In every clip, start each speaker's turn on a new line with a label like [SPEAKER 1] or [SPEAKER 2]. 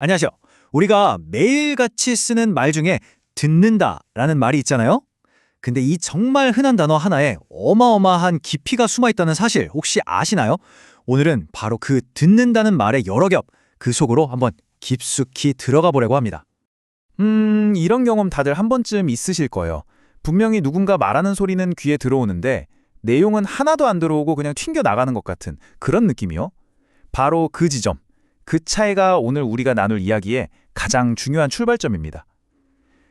[SPEAKER 1] 안녕하세요. 우리가 매일같이 쓰는 말 중에 듣는다 라는 말이 있잖아요. 근데 이 정말 흔한 단어 하나에 어마어마한 깊이가 숨어 있다는 사실 혹시 아시나요? 오늘은 바로 그 듣는다는 말의 여러 겹, 그 속으로 한번 깊숙이 들어가 보려고 합니다.
[SPEAKER 2] 음, 이런 경험 다들 한 번쯤 있으실 거예요. 분명히 누군가 말하는 소리는 귀에 들어오는데 내용은 하나도 안 들어오고 그냥 튕겨 나가는 것 같은 그런 느낌이요. 바로 그 지점, 그 차이가 오늘 우리가 나눌 이야기의 가장 중요한 출발점입니다.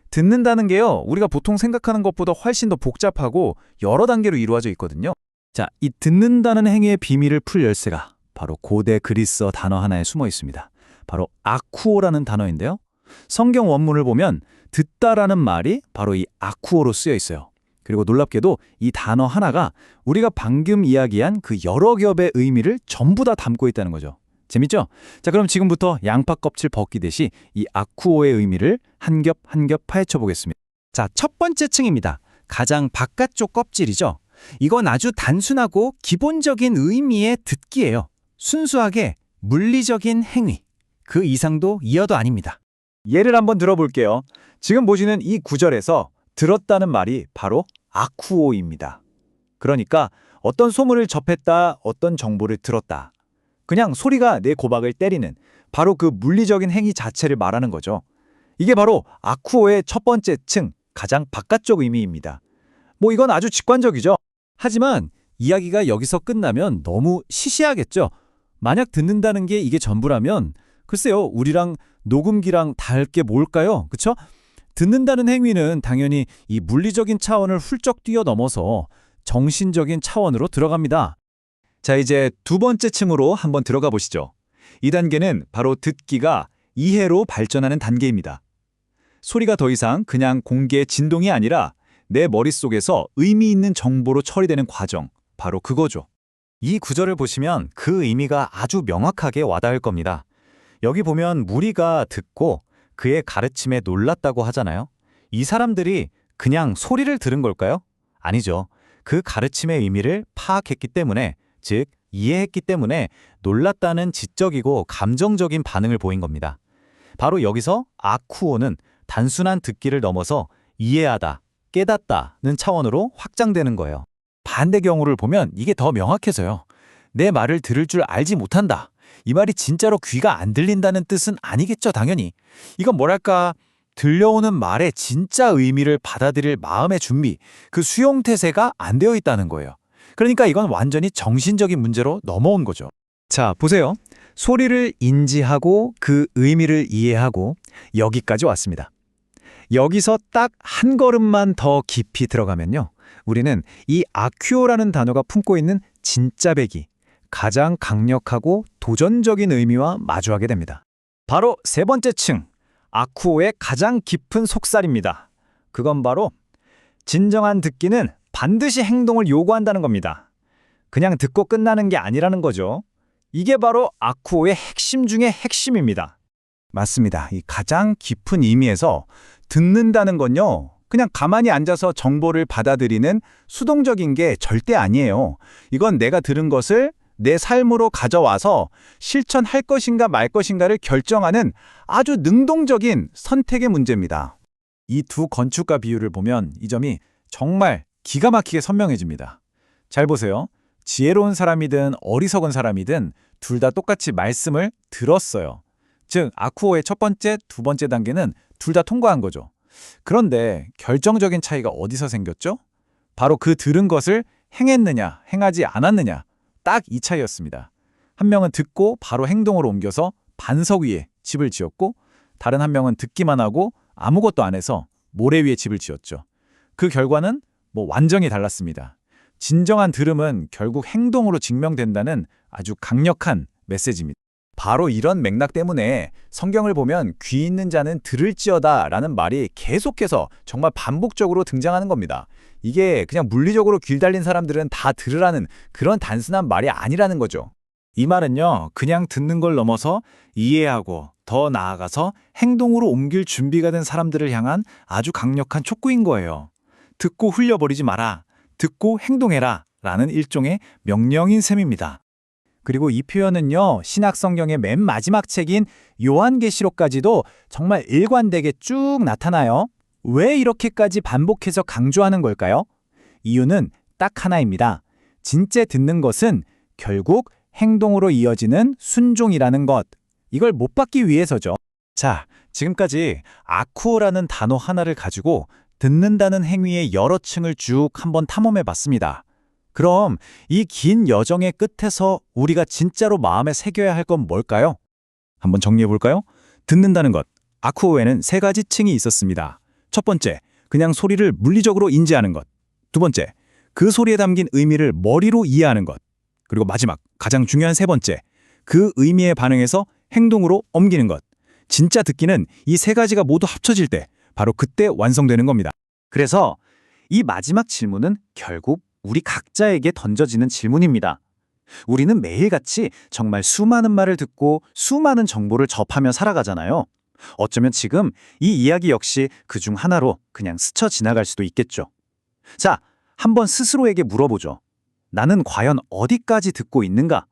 [SPEAKER 2] 듣는다는 게요, 우리가 보통 생각하는 것보다 훨씬 더 복잡하고 여러 단계로 이루어져 있거든요.
[SPEAKER 1] 자, 이 듣는다는 행위의 비밀을 풀 열쇠가 바로 고대 그리스어 단어 하나에 숨어 있습니다. 바로 아쿠오라는 단어인데요. 성경 원문을 보면 듣다라는 말이 바로 이 아쿠오로 쓰여 있어요. 그리고 놀랍게도 이 단어 하나가 우리가 방금 이야기한 그 여러 겹의 의미를 전부 다 담고 있다는 거죠. 재밌죠? 자, 그럼 지금부터 양파 껍질 벗기듯이 이 아쿠오의 의미를 한 겹 한 겹 파헤쳐 보겠습니다. 자, 첫 번째 층입니다. 가장 바깥쪽 껍질이죠. 이건 아주 단순하고 기본적인 의미의 듣기예요. 순수하게 물리적인 행위. 그 이상도 이어도 아닙니다.
[SPEAKER 2] 예를 한번 들어볼게요. 지금 보시는 이 구절에서 들었다는 말이 바로 아쿠오입니다. 그러니까 어떤 소문을 접했다, 어떤 정보를 들었다. 그냥 소리가 내 고박을 때리는 바로 그 물리적인 행위 자체를 말하는 거죠. 이게 바로 아쿠오의 첫 번째 층, 가장 바깥쪽 의미입니다. 뭐 이건 아주 직관적이죠.
[SPEAKER 1] 하지만 이야기가 여기서 끝나면 너무 시시하겠죠. 만약 듣는다는 게 이게 전부라면 글쎄요, 우리랑 녹음기랑 다를 게 뭘까요? 그쵸? 듣는다는 행위는 당연히 이 물리적인 차원을 훌쩍 뛰어넘어서 정신적인 차원으로 들어갑니다.
[SPEAKER 2] 자, 이제 두 번째 층으로 한번 들어가 보시죠. 이 단계는 바로 듣기가 이해로 발전하는 단계입니다. 소리가 더 이상 그냥 공기의 진동이 아니라 내 머릿속에서 의미 있는 정보로 처리되는 과정, 바로 그거죠. 이 구절을 보시면 그 의미가 아주 명확하게 와닿을 겁니다. 여기 보면 무리가 듣고 그의 가르침에 놀랐다고 하잖아요. 이 사람들이 그냥 소리를 들은 걸까요? 아니죠. 그 가르침의 의미를 파악했기 때문에, 즉, 이해했기 때문에 놀랐다는 지적이고 감정적인 반응을 보인 겁니다. 바로 여기서 아쿠오는 단순한 듣기를 넘어서 이해하다, 깨닫다는 차원으로 확장되는 거예요. 반대 경우를 보면 이게 더 명확해져요. 내 말을 들을 줄 알지 못한다. 이 말이 진짜로 귀가 안 들린다는 뜻은 아니겠죠, 당연히. 이건 뭐랄까, 들려오는 말의 진짜 의미를 받아들일 마음의 준비, 그 수용태세가 안 되어 있다는 거예요. 그러니까 이건 완전히 정신적인 문제로 넘어온 거죠. 자, 보세요. 소리를 인지하고 그 의미를 이해하고 여기까지 왔습니다. 여기서 딱 한 걸음만 더 깊이 들어가면요. 우리는 이 아큐오라는 단어가 품고 있는 진짜 배기, 가장 강력하고 도전적인 의미와 마주하게 됩니다. 바로 세 번째 층, 아쿠오의 가장 깊은 속살입니다. 그건 바로 진정한 듣기는 반드시 행동을 요구한다는 겁니다. 그냥 듣고 끝나는 게 아니라는 거죠. 이게 바로 아쿠오의 핵심 중의 핵심입니다. 맞습니다. 이 가장 깊은 의미에서 듣는다는 건요. 그냥 가만히 앉아서 정보를 받아들이는 수동적인 게 절대 아니에요. 이건 내가 들은 것을 내 삶으로 가져와서 실천할 것인가 말 것인가를 결정하는 아주 능동적인 선택의 문제입니다. 이 두 건축가 비유를 보면 이 점이 정말 기가 막히게 선명해집니다. 잘 보세요. 지혜로운 사람이든 어리석은 사람이든 둘 다 똑같이 말씀을 들었어요. 즉, 아쿠오의 첫 번째, 두 번째 단계는 둘 다 통과한 거죠. 그런데 결정적인 차이가 어디서 생겼죠? 바로 그 들은 것을 행했느냐, 행하지 않았느냐. 딱 이 차이였습니다. 한 명은 듣고 바로 행동으로 옮겨서 반석 위에 집을 지었고 다른 한 명은 듣기만 하고 아무것도 안 해서 모래 위에 집을 지었죠. 그 결과는 뭐 완전히 달랐습니다. 진정한 들음은 결국 행동으로 증명된다는 아주 강력한 메시지입니다. 바로 이런 맥락 때문에 성경을 보면 귀 있는 자는 들을지어다 라는 말이 계속해서 정말 반복적으로 등장하는 겁니다. 이게 그냥 물리적으로 귀 달린 사람들은 다 들으라는 그런 단순한 말이 아니라는 거죠. 이 말은요, 그냥 듣는 걸 넘어서 이해하고 더 나아가서 행동으로 옮길 준비가 된 사람들을 향한 아주 강력한 촉구인 거예요. 듣고 흘려버리지 마라. 듣고 행동해라. 라는 일종의 명령인 셈입니다.
[SPEAKER 1] 그리고 이 표현은요, 신약 성경의 맨 마지막 책인 요한계시록까지도 정말 일관되게 쭉 나타나요. 왜 이렇게까지 반복해서 강조하는 걸까요? 이유는 딱 하나입니다. 진짜 듣는 것은 결국 행동으로 이어지는 순종이라는 것. 이걸 못 받기 위해서죠. 자, 지금까지 아쿠오라는 단어 하나를 가지고 듣는다는 행위의 여러 층을 쭉 한번 탐험해 봤습니다. 그럼 이 긴 여정의 끝에서 우리가 진짜로 마음에 새겨야 할 건 뭘까요? 한번 정리해 볼까요? 듣는다는 것. 아쿠오에는 세 가지 층이 있었습니다. 첫 번째, 그냥 소리를 물리적으로 인지하는 것. 두 번째, 그 소리에 담긴 의미를 머리로 이해하는 것. 그리고 마지막, 가장 중요한 세 번째, 그 의미에 반응해서 행동으로 옮기는 것. 진짜 듣기는 이 세 가지가 모두 합쳐질 때 바로 그때 완성되는 겁니다. 그래서 이 마지막 질문은 결국 우리 각자에게 던져지는 질문입니다. 우리는 매일같이 정말 수많은 말을 듣고 수많은 정보를 접하며 살아가잖아요. 어쩌면 지금 이 이야기 역시 그 중 하나로 그냥 스쳐 지나갈 수도 있겠죠. 자, 한번 스스로에게 물어보죠. 나는 과연 어디까지 듣고 있는가?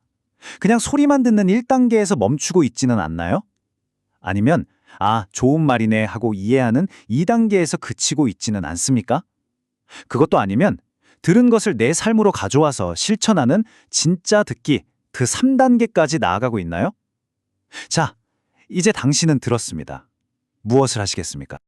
[SPEAKER 1] 그냥 소리만 듣는 1단계에서 멈추고 있지는 않나요? 아니면 아, 좋은 말이네 하고 이해하는 2단계에서 그치고 있지는 않습니까? 그것도 아니면 들은 것을 내 삶으로 가져와서 실천하는 진짜 듣기 그 3단계까지 나아가고 있나요? 자, 이제 당신은 들었습니다. 무엇을 하시겠습니까?